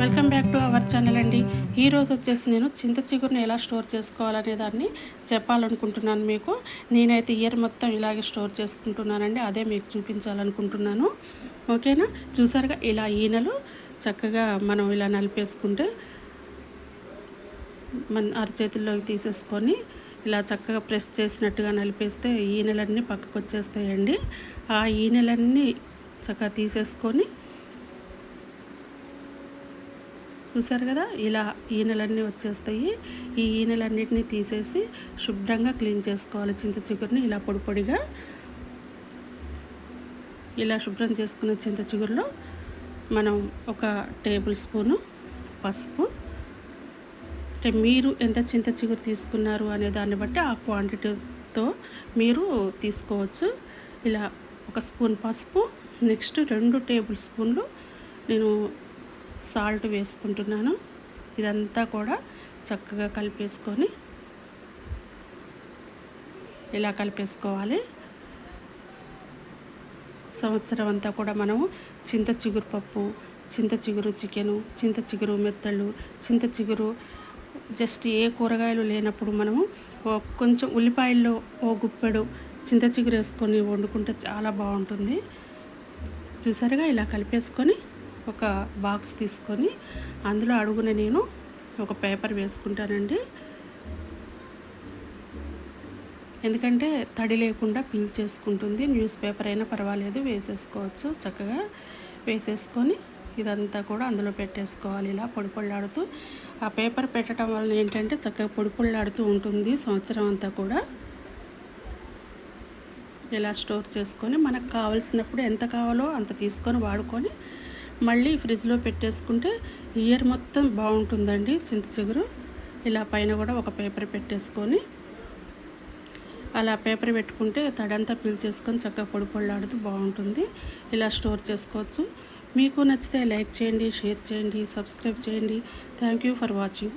Welcome back to our channel అండి. ఈరోజు వచ్చేసి నేను చింత చిగురుని ఎలా స్టోర్ చేసుకోవాలనే దాన్ని చెప్పాలనుకుంటున్నాను మీకు. నేనైతే ఇయర్ మొత్తం ఇలాగే స్టోర్ చేసుకుంటున్నానండి. అదే మీకు చూపించాలనుకుంటున్నాను. ఓకేనా? చూసారుగా ఇలా ఈనలు చక్కగా మనం ఇలా నలిపేసుకుంటే మన అరచేతుల్లోకి తీసేసుకొని ఇలా చక్కగా ప్రెస్ చేసినట్టుగా నలిపేస్తే ఈనెలన్నీ పక్కకు వచ్చేస్తాయండి ఆ ఈనెలన్నీ చక్కగా తీసేసుకొని చూసారు కదా ఇలా ఈనెలన్నీ వచ్చేస్తాయి. ఈ ఈనెలన్నిటిని తీసేసి శుభ్రంగా క్లీన్ చేసుకోవాలి. చింత చిగురుని ఇలా పొడి పొడిగా. ఇలా శుభ్రం చేసుకున్న చింత చిగురులో మనం ఒక టేబుల్ స్పూను పసుపు. అంటే మీరు ఎంత చింత చిగురు తీసుకున్నారు అనే దాన్ని బట్టి ఆ క్వాంటిటీతో మీరు తీసుకోవచ్చు. ఇలా ఒక స్పూన్ పసుపు నెక్స్ట్ రెండు టేబుల్ స్పూన్లు నేను సాల్ట్ వేసుకుంటున్నాను. ఇదంతా కూడా చక్కగా కలిపేసుకొని ఇలా కలిపేసుకోవాలి. సంవత్సరం అంతా కూడా మనము చింత చిగురు పప్పు చింత చిగురు చికెను చింత చిగురు మెత్తళ్ళు చింత చిగురు జస్ట్ ఏ కూరగాయలు లేనప్పుడు మనము కొంచెం ఉల్లిపాయల్లో ఓ గుప్పెడు చింత చిగురు వేసుకొని వండుకుంటే చాలా బాగుంటుంది. చూసారుగా? ఇలా కలిపేసుకొని ఒక బాక్స్ తీసుకొని అందులో అడుగున నేను ఒక పేపర్ వేసుకుంటానండి. ఎందుకంటే తడి లేకుండా పీల్ చేసుకుంటుంది. న్యూస్ పేపర్ అయినా పర్వాలేదు వేసేసుకోవచ్చు. చక్కగా వేసేసుకొని ఇదంతా కూడా అందులో పెట్టేసుకోవాలి. ఇలా పొడి పొళ్ళాడుతూ ఆ పేపర్ పెట్టడం వల్ల ఏంటంటే చక్కగా పొడి పొళ్ళాడుతూ ఉంటుంది. సంవత్సరం అంతా కూడా ఇలా స్టోర్ చేసుకొని మనకు కావలసినప్పుడు ఎంత కావాలో అంత తీసుకొని వాడుకొని మళ్ళీ ఫ్రిడ్జ్లో పెట్టేసుకుంటే ఇయర్ మొత్తం బాగుంటుందండి చింత చిగురు. ఇలా పైన కూడా ఒక పేపర్ పెట్టేసుకొని అలా పేపర్ పెట్టుకుంటే తడంతా పీల్చేసుకొని చక్కగా పొడి పొళ్ళాడుతూ బాగుంటుంది. ఇలా స్టోర్ చేసుకోవచ్చు. మీకు నచ్చితే లైక్ చేయండి షేర్ చేయండి సబ్స్క్రైబ్ చేయండి. Thank you for watching.